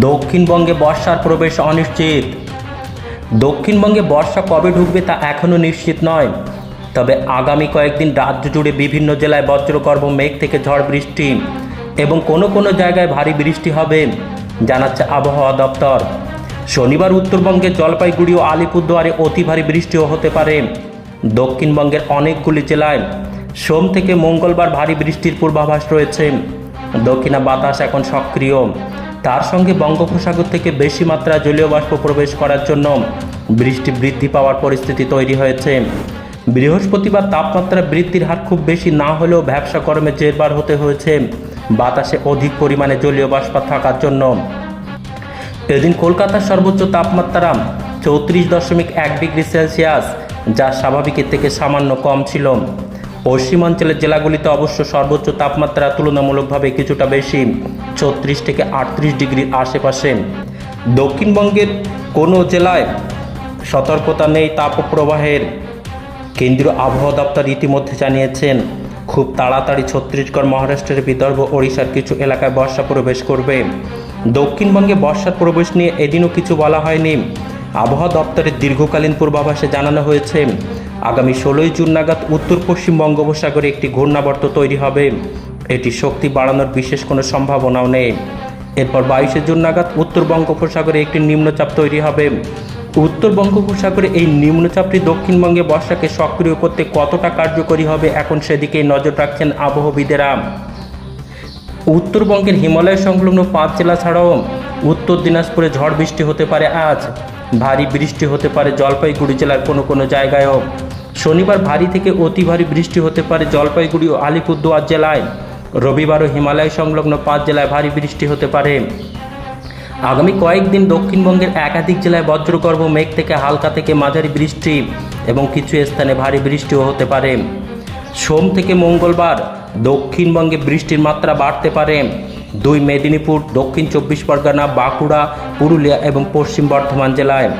দক্ষিণবঙ্গে বর্ষার প্রবেশ অনিশ্চিত। দক্ষিণবঙ্গে বর্ষা কবে ঢুকবে তা এখনও নিশ্চিত নয়। তবে আগামী কয়েকদিন রাজ্য জুড়ে বিভিন্ন জেলায় বজ্রগর্ভ মেঘ থেকে ঝড় বৃষ্টি এবং কোনো কোনো জায়গায় ভারী বৃষ্টি হবে, জানাচ্ছে আবহাওয়া দপ্তর। শনিবার উত্তরবঙ্গে জলপাইগুড়ি ও আলিপুরদুয়ারে অতি ভারী বৃষ্টিও হতে পারে। দক্ষিণবঙ্গের অনেকগুলি জেলায় সোম থেকে মঙ্গলবার ভারী বৃষ্টির পূর্বাভাস রয়েছে। দক্ষিণা বাতাস এখন সক্রিয়। তার সঙ্গে বঙ্গোপসাগর থেকে বেশি মাত্রায় জলীয় বাষ্প প্রবেশ করার জন্য বৃষ্টি বৃদ্ধি পাওয়ার পরিস্থিতি তৈরি হয়েছে। বৃহস্পতিবার তাপমাত্রা বৃদ্ধির হার খুব বেশি না হলেও ব্যবসা গরমে জেরবার হতে হয়েছে। বাতাসে অধিক পরিমাণে জলীয় বাষ্প থাকার জন্য। এদিন কলকাতার সর্বোচ্চ তাপমাত্রা চৌত্রিশ দশমিক এক ডিগ্রি সেলসিয়াস, যা স্বাভাবিকের থেকে সামান্য কম ছিল। পশ্চিমাঞ্চলের জেলাগুলিতে অবশ্য সর্বোচ্চ তাপমাত্রা তুলনামূলকভাবে কিছুটা বেশি, ছত্রিশ থেকে আটত্রিশ ডিগ্রির আশেপাশে। দক্ষিণবঙ্গের কোনো জেলায় সতর্কতা নেই তাপপ্রবাহের, কেন্দ্রীয় আবহাওয়া দপ্তর ইতিমধ্যে জানিয়েছেন। খুব তাড়াতাড়ি ছত্তিশগড়, মহারাষ্ট্রের বিদর্ভ, ওড়িশার কিছু এলাকায় বর্ষা প্রবেশ করবে। দক্ষিণবঙ্গে বর্ষার প্রবেশ নিয়ে এদিনও কিছু বলা হয়নি। আবহাওয়া দপ্তরের দীর্ঘকালীন পূর্বাভাসে জানানো হয়েছে আগামী ষোলোই জুন নাগাদ উত্তর পশ্চিম বঙ্গোপসাগরে একটি ঘূর্ণাবর্ত তৈরি হবে। এটি শক্তি বাড়ানোর বিশেষ কোনো সম্ভাবনাও নেই। এরপর বাইশে জুন নাগাদ উত্তর বঙ্গোপসাগরে একটি নিম্নচাপ তৈরি হবে। উত্তর বঙ্গোপসাগরে এই নিম্নচাপটি দক্ষিণবঙ্গে বর্ষাকে সক্রিয় করতে কতটা কার্যকরী হবে এখন সেদিকেই নজর রাখছেন আবহবিদেরা। উত্তরবঙ্গের হিমালয় সংলগ্ন পাঁচ জেলা ছাড়াও উত্তর দিনাজপুরে ঝড় বৃষ্টি হতে পারে আজ। ভারী বৃষ্টি হতে পারে জলপাইগুড়ি জেলার কোনো কোনো জায়গায়ও। শনিবার ভারী থেকে অতি ভারী বৃষ্টি হতে পারে জলপাইগুড়ি ও আলিপুরদুয়ার জেলায়। রবিবারও হিমালয় সংলগ্ন পাঁচ জেলায় ভারী বৃষ্টি হতে পারে। আগামী কয়েকদিন দক্ষিণবঙ্গের একাধিক জেলায় বজ্রগর্ভ মেঘ থেকে হালকা থেকে মাঝারি বৃষ্টি এবং কিছু স্থানে ভারী বৃষ্টিও হতে পারে। সোম থেকে মঙ্গলবার দক্ষিণবঙ্গে বৃষ্টির মাত্রা বাড়তে পারে। দুই মেদিনীপুর, দক্ষিণ চব্বিশ পরগনা, বাঁকুড়া, পুরুলিয়া এবং পশ্চিম বর্ধমান জেলায়।